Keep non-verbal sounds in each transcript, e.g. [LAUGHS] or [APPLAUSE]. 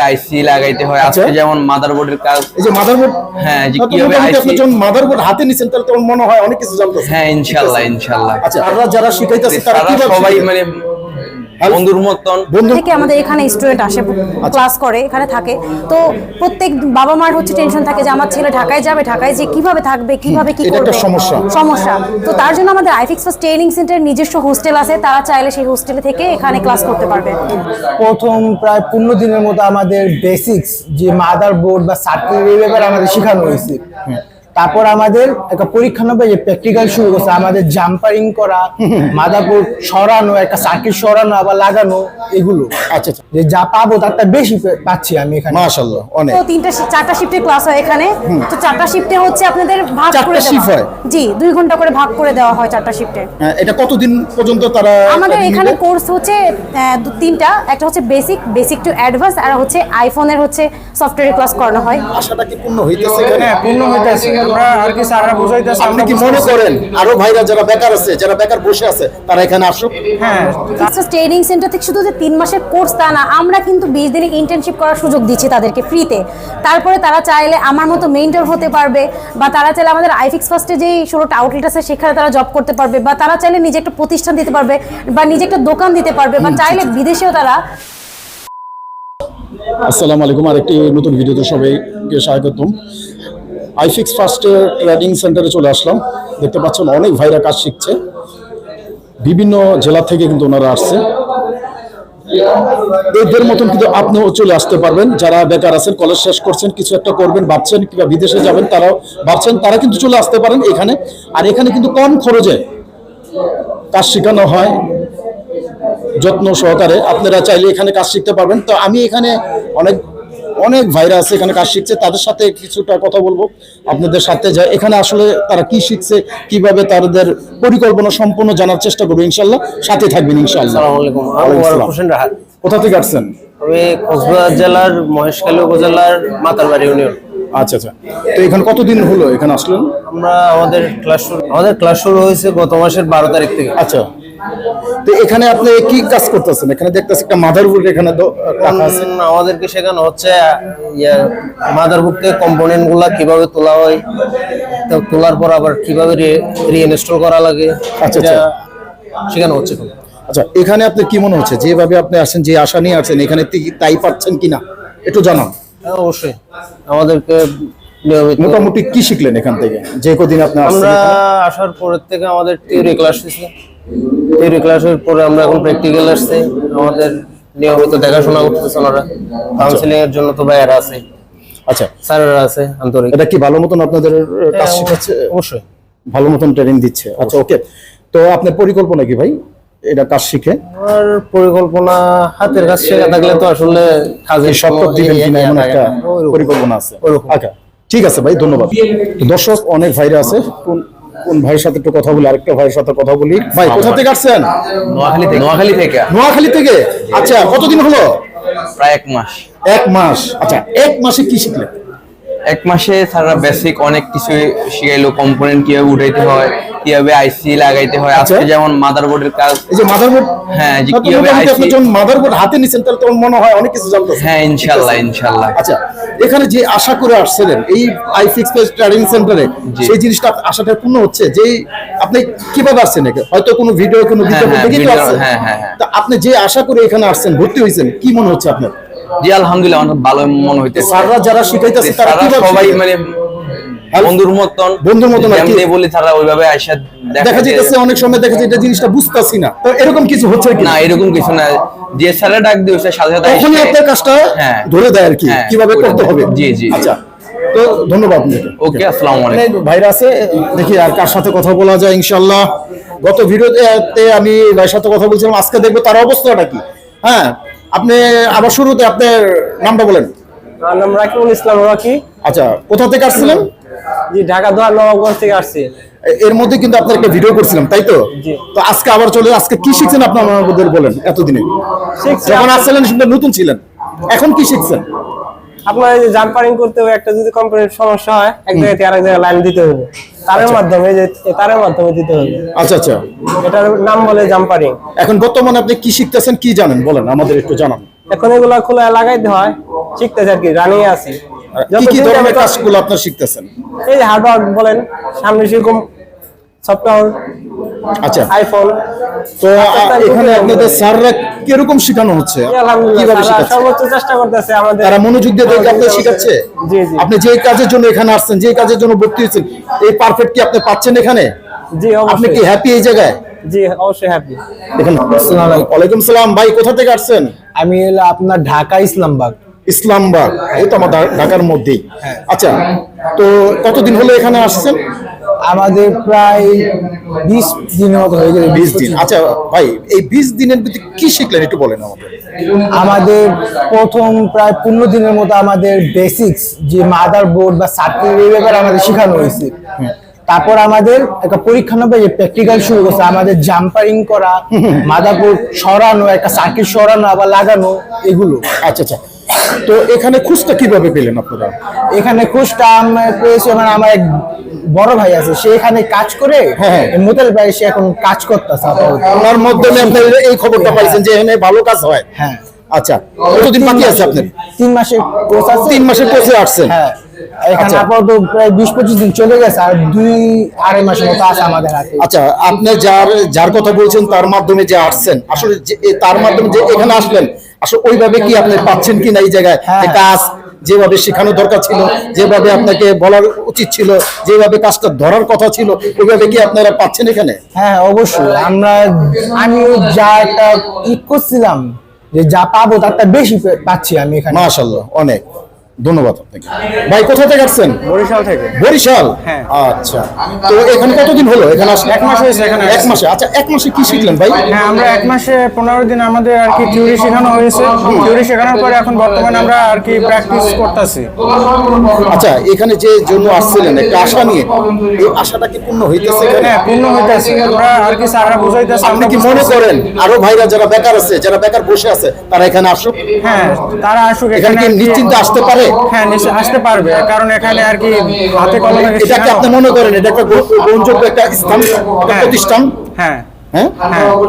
আইসি লাগাইতে হয়? আজকে আচ্ছা। যেমন মাদারবোর্ডের কাজ এই যে মাদারবোর্ড হ্যাঁ, যে কীভাবে যখন মাদারবোর্ড হাতে নিছেন তাহলে তোমার মনে হয় অনেক কিছু জানতেছেন হ্যাঁ ইনশাল্লাহ ইনশাল্লাহ। আচ্ছা যারা শিখাইতেছে তারা তারা সবাই মানে বন্ধুর মতন। থেকে আমাদের এখানে স্টুডেন্ট আসে ক্লাস করে এখানে থাকে। তো প্রত্যেক বাবা মার হচ্ছে টেনশন থাকে যে আমার ছেলে ঢাকায় যাবে ঢাকায় যে কীভাবে থাকবে কীভাবে কি করবে? সমস্যা। সমস্যা। তো তার জন্য আমাদের আইফিক্স ফার্স্ট ট্রেনিং সেন্টার নিজস্ব হোস্টেল আছে তারা চাইলে সেই হোস্টেলে থেকে এখানে ক্লাস করতে পারবে। প্রথম প্রায় পনেরো দিনের মতো আমাদের বেসিক্স যে মাদার বোর্ড বা ব্যাপারে আমাদের শেখানো হয়েছে। তারপর আমাদের একটা পরীক্ষা নেবে যে প্র্যাকটিক্যাল শুরু করছে আমাদের জাম্পারিং করা [LAUGHS] মাদার বোর্ড সরানো একটা সার্কিট সরানো আবার লাগানো এগুলো। আচ্ছা আচ্ছা। যে যা পাবো তার বেশি পাচ্ছি আমি এখানে। মাশাআল্লাহ অনেক। তো তিনটা চারটা শিফটে ক্লাস হয় এখানে। তো চারটা শিফটে হচ্ছে আপনাদের ভাগ করে দেওয়া হয়? জি দুই ঘণ্টা করে ভাগ করে দেওয়া হয় চারটা শিফটে হ্যাঁ, এটা কতদিন পর্যন্ত তারা আমাদের এখানে কোর্স হচ্ছে আহ, দু- তিনটা। একটা হচ্ছে বেসিক বেসিক টু অ্যাডভান্স আর হচ্ছে আইফোনের হচ্ছে সফটওয়্যার ক্লাস করানো হয়। আশাটা কি পূর্ণ হইতেছে এখানে? হ্যাঁ পূর্ণ হইতেছে। আমরা আর কি স্যাররা বুঝাইতেছে আপনি কি মনে করেন আরও ভাইরা যারা বেকার আছে যারা বেকার বসে আছে তারা এখানে আসুক? হ্যাঁ। ট্রেনিং সেন্টার থেকে শুধু যে তিন মাসের কোর্স তা না আমরা কিন্তু বিশ দিনের ইন্টার্নশিপ করার সুযোগ দিচ্ছি তাদেরকে ফ্রিতে তারপরে তারা চাইলে আমার মতো মেন্টর হতে পারবে বা তারা চাইলে আমাদের আইফিক্স ফার্স্টে যেই ষোলোটা আউটলেট আছে সেখানে তারা জব করতে পারবে বা তারা চাইলে নিজে একটা প্রতিষ্ঠান দিতে পারবে বা নিজে একটা দোকান দিতে পারবে বা চাইলে বিদেশেও তারা আসসালামু আলাইকুম আরেকটি নতুন ভিডিওতে সবাইকে স্বাগতম। আইফিক্স ফার্স্টের ট্রেনিং সেন্টারে চলে আসলাম। দেখতে পাচ্ছেন অনেক ভাইরা কাজ শিখছে। বিভিন্ন জেলা থেকে কিন্তু ওনারা আসছে। এদের মতন কিন্তু আপনিও চলে আসতে পারবেন। যারা বেকার আছেন কলেজ শেষ করছেন, কিছু একটা করবেন, ভাবছেন কিংবা বিদেশে যাবেন, তারাও ভাবছেন, তারা কিন্তু চলে আসতে পারেন এখানে। আর এখানে কিন্তু কম খরচে কাজ শেখানো হয়। যত্ন সহকারে আপনারা চাইলে এখানে কাজ শিখতে পারবেন। তো আমি এখানে অনেক অনেক ভাইরা আছে এখানে কাজ শিখছে। তাদের সাথে কিছুটা কথা বলব আপনাদের সাথে যে এখানে আসলে তারা কি শিখছে কীভাবে তাদের পরিকল্পনা সম্পূর্ণ জানার চেষ্টা করব ইনশাল্লাহ। সাথে থাকবেন ইনশাল্লাহ। কোথা থেকে আসছেন? আমি কক্সবাজার জেলার মহেশখালী উপজেলার মাতারবাড়ি ইউনিয়ন আচ্ছা আচ্ছা। তো এখানে কতদিন হলো এখানে আসলেন? আমরা আমাদের ক্লাস শুরু আমাদের ক্লাস শুরু হয়েছে গত মাসের বারো তারিখ থেকে। আচ্ছা। তো এখানে আপনি কি কাজ করতেছেন? এখানে দেখতেছি একটা মাদার বোর্ড এখানে রাখা আছে। আমাদেরকে শেখানো হচ্ছে মাদারবুক থেকে কম্পোনেন্টগুলা কীভাবে তোলা হয় তো তোলার পর আবার কীভাবে রিইনস্টল করা লাগে আচ্ছা, আচ্ছা। শেখানো হচ্ছে। আচ্ছা এখানে আপনি কি মনে হচ্ছে? যেভাবে আপনি আসেন যে আশা নিয়ে আসেন এখানে তাই পাচ্ছেন কিনা? একটু জানান। হ্যাঁ, অবশ্যই। আমাদেরকে মোটামুটি কি শিখলেন এখান থেকে? যে কদিন আপনি আমরা আসার পরের থেকে আমাদের থিওরি ক্লাস হয়েছে থিওরি ক্লাসের পরে আমরা এখন প্র্যাকটিক্যাল আসছে। আমাদের নিয়মিত দেখাশোনা করতেছে ওনারা। কাউন্সিলিং এর জন্য তো ভাইয়ারা আছে। আচ্ছা। স্যারেরা আছে আন্তরিক। এটা কি ভালো মতন আপনাদের কাজ হ্যাঁ, শেখাচ্ছে অবশ্যই। ভালো মতন ট্রেনিং দিচ্ছে। আচ্ছা ওকে তো আপনার পরিকল্পনা কি ভাই? এটা কাজ শিখে? আমার পরিকল্পনা হাতের কাজ শেখা থাকলে তো আসলে কাজের সপ্তাহ দিবেন কিনা এমন একটা পরিকল্পনা আছে। আচ্ছা ঠিক আছে ভাই ধন্যবাদ। দর্শক অনেক ভাইরা আছে। কোন কোন ভাইয়ের সাথে একটু কথা বলি আরেকটা ভাইয়ের সাথে কথা বলি। ভাই কোথা থেকে আসছেন? নোয়াখালী থেকে। নোয়াখালী থেকে। নোয়াখালী থেকে? আচ্ছা কতদিন হলো? প্রায় এক মাস। এক মাস। আচ্ছা এক মাসে কি শিখলেন? এক মাসে সারা বেসিক অনেক কিছু শিখাইলো কম্পোনেন্ট কীভাবে উঠাইতে হয় কীভাবে আইসি লাগাইতে হয় আচ্ছা। আজকে যেমন মাদারবোর্ডের কাজ এই যে মাদারবোর্ড হ্যাঁ, যে কীভাবে আপনি IC যখন মাদারবোর্ড হাতে নিছেন তাহলে তোমার মনে হয় অনেক কিছু জানতেছেন হ্যাঁ ইনশাল্লাহ ইনশাল্লাহ আচ্ছা এখানে যে আশা করে আসছিলেন এই আই ফিক্স ট্রেনিং সেন্টারে। সেই জিনিসটা আশাটা পূর্ণ হচ্ছে যে আপনি কীভাবে আসছেন এখানে? হয়তো কোনো ভিডিও কোনো বিজ্ঞাপন হ্যাঁ, দেখে তো আসছেন হ্যাঁ, হ্যাঁ, হ্যাঁ। তা আপনি যে আশা করে এখানে আসছেন ভর্তি হয়েছেন কি মনে হচ্ছে আপনার জি আলহামদুলিল্লাহ আমার ভালো মনে হইতেছে। স্যাররা যারা শিখাইতেছে তারা কীভাবে সবাই মানে বন্ধুর মতন বন্ধুর মতন কি? বলি তারা ওইভাবে আইসা দেখা যাইতেছে অনেক সময় দেখা যায় এটা জিনিসটা বুঝতেছি না। তো এরকম কিছু হচ্ছে কি? না এরকম কিছু না। যে স্যারে ডাক দিয়েছে সাথে সাথে তখনই আপনার কাজটা হ্যাঁ। ধরে দেয় আর কি হ্যাঁ, কীভাবে করতে হবে। জি, জি। আচ্ছা তো ধন্যবাদ ওকে আসসালামু আলাইকুম। ভাইরা আছে দেখি আর কার সাথে কথা বলা যায় ইনশাল্লাহ গত ভিডিওতে আমি ভাইয়ের সাথে কথা বলছিলাম আজকে দেখব তার অবস্থাটা কি। হ্যাঁ আপনি আবার শুরুতে আপনার নামটা বলেন। আমরা নাম রাকিবুল ইসলাম রাকি। আচ্ছা কোথা থেকে আসছিলেন? জি ঢাকা দোয়া নবাবগঞ্জ থেকে আসছি। এর মধ্যে কিন্তু আপনার একটা ভিডিও করছিলাম তাই তো? তো আজকে আবার চলে আজকে কি শিখছেন আপনার আমাদের বলেন এতদিনে? যখন আসছিলেন নতুন ছিলেন। এখন কি শিখছেন? আপনার এই যে জাম্পারিং করতে হবে একটা যদি কোম্পানির সমস্যা হয় এক জায়গা থেকে আরেক জায়গায় লাইন দিতে হবে। তারের মাধ্যমে যে তারের মাধ্যমে দিতে হবে। আচ্ছা আচ্ছা। এটার নাম বলে জাম্পারিং। এখন বর্তমানে আপনি কি শিখতেছেন কি জানেন? বলেন আমাদের একটু জানান। এখন এগুলা খোলা লাগাইতে হয় শিখতেছি আর কি রানিং আছে। কি কি ধরনের কাজগুলো আপনার শিখতেছেন? এই হার্ডওয়ার্ক বলেন সামনে সেরকম সফটওয়্যার আচ্ছা। আইফোন তো এখানে আপনাদের স্যাররা কীরকম শেখানো হচ্ছে? কীভাবে শেখাচ্ছে? সর্বোচ্চ চেষ্টা করতেছে আমাদের। তারা মনোযোগ দিয়ে আপনাদের শেখাচ্ছে? জি জি। আপনি যে কাজের জন্য এখানে আসছেন যে কাজের জন্য ভর্তি হয়েছেন এই পারফেক্ট কি আপনি পাচ্ছেন এখানে? জি আপনি কি হ্যাপি এই জায়গায়? জি অবশ্যই হ্যাপি দেখেন ওয়ালাইকুম সালাম। ভাই কোথা থেকে আসছেন? আমি আপনার ঢাকা ইসলামবাগ। ইসলামবাগ। এই তো আমার ঢাকার মধ্যেই। আচ্ছা তো কতদিন হলো এখানে আসছেন? আমাদের প্রায় বিশ দিনের মতো হয়ে গেছে। বিশ দিন। আচ্ছা ভাই এই বিশ দিনের ভিতরে কি শিখলেন একটু বলেন আমাকে? আমাদের প্রথম প্রায় পনেরো দিনের মতো আমাদের বেসিক্স যে মাদার বোর্ড বা ব্যাপারে আমাদের শেখানো হয়েছে। তারপর আমাদের একটা পরীক্ষা নেবে যে প্র্যাকটিক্যাল শুরু করছে আমাদের জাম্পারিং করা মাদার বোর্ড সরানো একটা সার্কিট সরানো আবার লাগানো এগুলো। আচ্ছা আচ্ছা। তো এখানে খুঁজটা কীভাবে পেলেন আপনারা? এখানে খোঁজটা আমরা পেয়েছি মানে আমার এক বড় ভাই আছে সে এখানে কাজ করে হ্যাঁ। মোতেল ভাই সে এখন কাজ করতেছে ওনার মাধ্যমে আপনি এই খবরটা পাইছেন যে এখানে ভালো কাজ হয়। হ্যাঁ। আচ্ছা কতদিন বাকি আছে আপনার? তিন মাসের কোর্স আছে। তিন মাসের কোর্সে আসছেন। হ্যাঁ। এখানে আচ্ছা। আপাতত প্রায় বিশ পঁচিশ দিন চলে গেছে আর দুই আড়াই মাসের মতো আছে আমাদের হাতে। আচ্ছা আপনি যার যার কথা বলছেন তার মাধ্যমে যে আসছেন আসলে তার মাধ্যমে যে এখানে আসলেন আসলে ওইভাবে কি আপনি পাচ্ছেন কি না এই জায়গায়? হ্যাঁ। কাজ যেভাবে শেখানো দরকার ছিল যেভাবে আপনাকে বলার উচিত ছিল যেভাবে কাজটা ধরার কথা ছিল ওইভাবে কি আপনারা পাচ্ছেন এখানে? হ্যাঁ অবশ্যই। আমরা আমি যা একটা ই করছিলাম যে যা পাবো তারটা বেশি পাচ্ছি আমি এখানে। মাশাল্লাহ অনেক। ধন্যবাদ আপনাকে। ভাই কোথা থেকে আসছেন? বরিশাল থেকে। বরিশাল? হ্যাঁ। আচ্ছা। তো এখানে কতদিন হলো? এখানে আসলে এক মাস হয়েছে এখানে এক মাসে। আচ্ছা এক মাসে কি শিখলেন ভাই? হ্যাঁ আমরা এক মাসে পনেরো দিন আমাদের আর কি থিওরি শেখানো হয়েছে। থিওরি শেখানোর পরে এখন বর্তমানে আমরা আর কি প্র্যাকটিস করতেছি। আচ্ছা এখানে যে জন্য আসছিলেন একটা আশা নিয়ে এই আশাটা কি পূর্ণ হইতেছে এখানে? হ্যাঁ পূর্ণ হইতেছে। আমরা আর কি স্যাররা বুঝাইতেছে আপনি কি মনে করেন আরও ভাইরা যারা বেকার আছে যারা বেকার বসে আছে তারা এখানে আসুক? হ্যাঁ তারা আসুক এখানে কি- নিশ্চিন্তে আসতে পারে? হ্যাঁ নিশ্চয় আসতে পারবে। কারণ এখানে আর কি হাতে কলমে এটা কি আপনি মনে করেন এটা একটা গ্রহণযোগ্য একটা স্থান একটা হ্যাঁ। প্রতিষ্ঠান? হ্যাঁ। হ্যাঁ?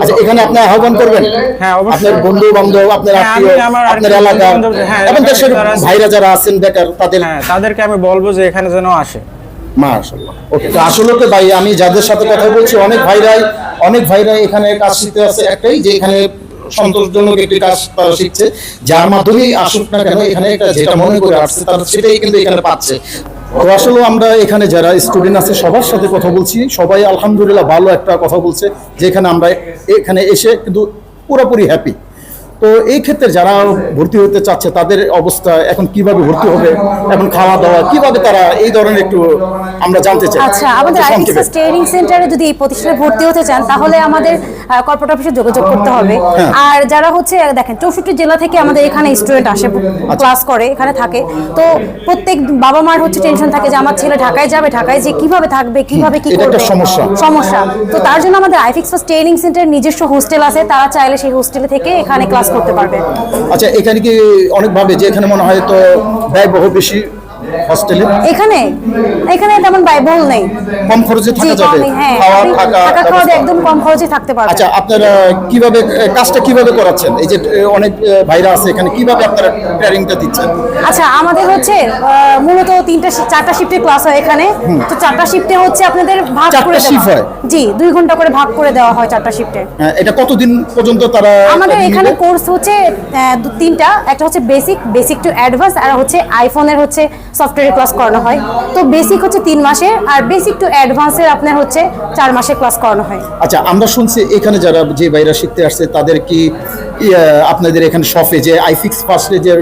আচ্ছা এখানে আপনি আহ্বান করবেন? হ্যাঁ, আপনার বন্ধু বান্ধব আপনার হ্যাঁ, আমি আত্মীয় আপনার এলাকা হ্যাঁ, এবং দেশের ভাইরা যারা আছেন বেকার তাদের হ্যাঁ তাদেরকে আমি বলব যে এখানে যেন আসে। মাশাআল্লাহ। ওকে আসলে তো ভাই আমি যাদের সাথে কথা বলছি অনেক ভাইরাই অনেক ভাইরাই এখানে কাজ শিখতে আছে একটাই যে এখানে সন্তোষজনক একটি কাজ তারা শিখছে। যার মাধ্যমেই আসুক না কেন, এখানে একটা যেটা মনে করে আসছে, তারা সেটাই কিন্তু এখানে পাচ্ছে। তো আসলে আমরা এখানে যারা স্টুডেন্ট আছে, সবার সাথে কথা বলছি। সবাই আলহামদুলিল্লাহ ভালো একটা কথা বলছে, যেখানে আমরা এখানে এসে কিন্তু পুরোপুরি হ্যাপি তো এই ক্ষেত্রে যারা ভর্তি হতে চাচ্ছে তাদের অবস্থা এখন কীভাবে ভর্তি হবে এখন খাওয়া দাওয়া কীভাবে তারা এই ধরনের একটু আমরা জানতে চাই? আচ্ছা আমাদের একটু ট্রেনিং সেন্টারে যদি এই প্রতিষ্ঠানে ভর্তি হতে চান তাহলে আমাদের কর্পোরেট অফিসে যোগাযোগ করতে হবে। হ্যাঁ। আর যারা হচ্ছে দেখেন চৌষট্টি জেলা থেকে আমাদের এখানে স্টুডেন্ট আসে আচ্ছা। ক্লাস করে এখানে থাকে। তো প্রত্যেক বাবা মার হচ্ছে টেনশন থাকে যে আমার ছেলে ঢাকায় যাবে ঢাকায় যে কীভাবে থাকবে কীভাবে কি এটা করবে? একটা সমস্যা। সমস্যা। তো তার জন্য আমাদের আইফিক্স ট্রেনিং সেন্টারের নিজস্ব হোস্টেল আছে। তারা চাইলে সেই হোস্টেলে থেকে এখানে ক্লাস করতে পারবে। আচ্ছা এখানে কি অনেক ভাবে যে এখানে মনে হয় তো ব্যয়বহুল বেশি? হস্টেলে এখানে? এখানে তেমন ব্যয়বহুল নেই। কম খরচে থাকা যাবে? হ্যাঁ। খাওয়া থাকা থাকা খাওয়া একদম কম খরচে থাকতে পারবেন আচ্ছা আপনারা কীভাবে কাজটা কীভাবে করাচ্ছেন? এই যে অনেক ভাইরা আছে এখানে কীভাবে আপনারা ট্রেনিংটা দিচ্ছেন? আচ্ছা আমাদের হচ্ছে মূলত তিনটা চারটা শিফটের ক্লাস হয় এখানে। তো চারটা শিফটে হচ্ছে আপনাদের ভাগ করে দেওয়া হয়? জি দুই ঘণ্টা করে ভাগ করে দেওয়া হয় চারটা শিফটে হ্যাঁ, এটা কতদিন পর্যন্ত তারা আমাদের এখানে কোর্স হচ্ছে তিনটা। একটা হচ্ছে বেসিক বেসিক টু অ্যাডভান্স আর হচ্ছে আইফোনের হচ্ছে সফটওয়্যার ক্লাস করানো হয়। তো বেসিক হচ্ছে তিন মাসে আর বেসিক টু অ্যাডভান্সের আপনার হচ্ছে চার মাসে ক্লাস করানো হয়। আচ্ছা আমরা শুনছি এখানে যারা যে বাইরা শিখতে আসছে তাদের কি ইয়ে, আপনাদের এখানে শপে যে আইফিক্স ফার্স্টে যে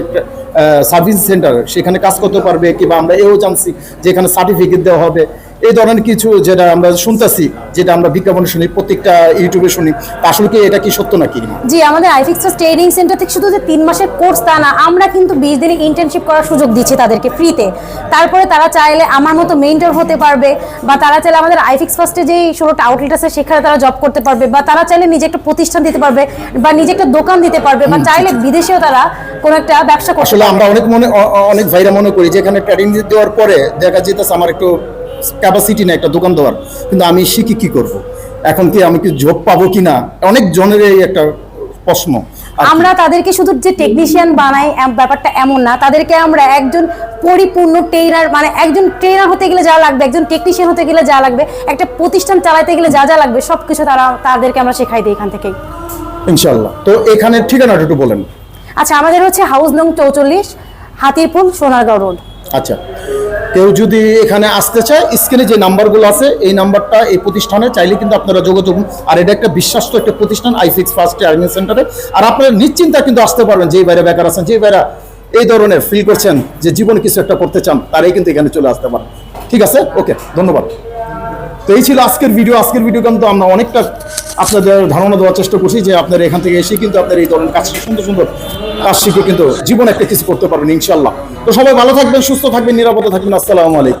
সার্ভিস সেন্টার সেখানে কাজ করতে পারবে? কিংবা আমরা এও জানছি যে এখানে সার্টিফিকেট দেওয়া হবে। এই ধরনের কিছু যেটা আমরা শুনতেছি যেটা আমরা বিজ্ঞাপনে শুনি প্রত্যেকটা ইউটিউবে শুনি আসলে কি এটা কি সত্য নাকি জি আমাদের আইফিক্স ট্রেনিং সেন্টার থেকে শুধু যে তিন মাসের কোর্স তা না আমরা কিন্তু বিশ দিনের ইন্টার্নশিপ করার সুযোগ দিচ্ছি তাদেরকে ফ্রিতে তারপরে তারা চাইলে আমার মতো মেন্টর হতে পারবে বা তারা চাইলে আমাদের আইফিক্স ফার্স্টে যেই ষোলোটা আউটলেট আছে সেখানে তারা জব করতে পারবে বা তারা চাইলে নিজে একটা প্রতিষ্ঠান দিতে পারবে বা নিজে একটা দোকান দিতে পারবে বা চাইলে বিদেশেও তারা কোনো একটা ব্যবসা করতে আসলে আমরা অনেক মনে অনেক ভাইরা মনে করি যে এখানে ট্রেনিং দেওয়ার পরে দেখা যেতেছে আমার একটু ক্যাপাসিটি না একটা দোকান দেওয়ার। কিন্তু আমি শিখি কি করব? এখন কি আমি কি জব পাবো কি না অনেক জনের এই একটা প্রশ্ন। আমরা তাদেরকে শুধু যে টেকনিশিয়ান বানাই ব্যাপারটা এমন না। তাদেরকে আমরা একজন পরিপূর্ণ ট্রেনার মানে একজন ট্রেনার হতে গেলে যা লাগবে একজন টেকনিশিয়ান হতে গেলে যা লাগবে একটা প্রতিষ্ঠান চালাতে গেলে যা যা লাগবে সবকিছু তারা তাদেরকে আমরা শেখাই দিই এখান থেকেই। ইনশাল্লাহ তো এখানে ঠিকানাটা একটু বলেন। আচ্ছা আমাদের হচ্ছে হাউস নং চৌচল্লিশ হাতিরপুল সোনারগাঁও রোড। আচ্ছা। কেউ যদি এখানে আসতে চায় স্ক্রিনে যে নাম্বারগুলো আছে, এই নাম্বারটা এই প্রতিষ্ঠানে চাইলে কিন্তু আপনারা যোগাযোগ আর এটা একটা বিশ্বাস্ত একটা প্রতিষ্ঠান আইফিক্স ফার্স্ট আর্মিং সেন্টারে আর আপনারা নিশ্চিন্তা কিন্তু আসতে পারবেন, যেই বাইরে বেকার আছেন, যেই বাইরে এই ধরনের ফিল করছেন যে জীবনে কিছু একটা করতে চান, তারাই কিন্তু এখানে চলে আসতে পারেন ঠিক আছে? ওকে ধন্যবাদ। তো এই ছিল আজকের ভিডিও আজকের ভিডিও কিন্তু আমরা অনেকটা আপনাদের ধারণা দেওয়ার চেষ্টা করছি যে আপনার এখান থেকে এসে কিন্তু আপনার এই ধরনের কাজ, সুন্দর সুন্দর কাজ শিখে কিন্তু জীবন একটা কিছু করতে পারবেন ইনশাল্লাহ তো সবাই ভালো থাকবেন, সুস্থ থাকবেন, নিরাপদে থাকবেন। আসসালামু আলাইকুম।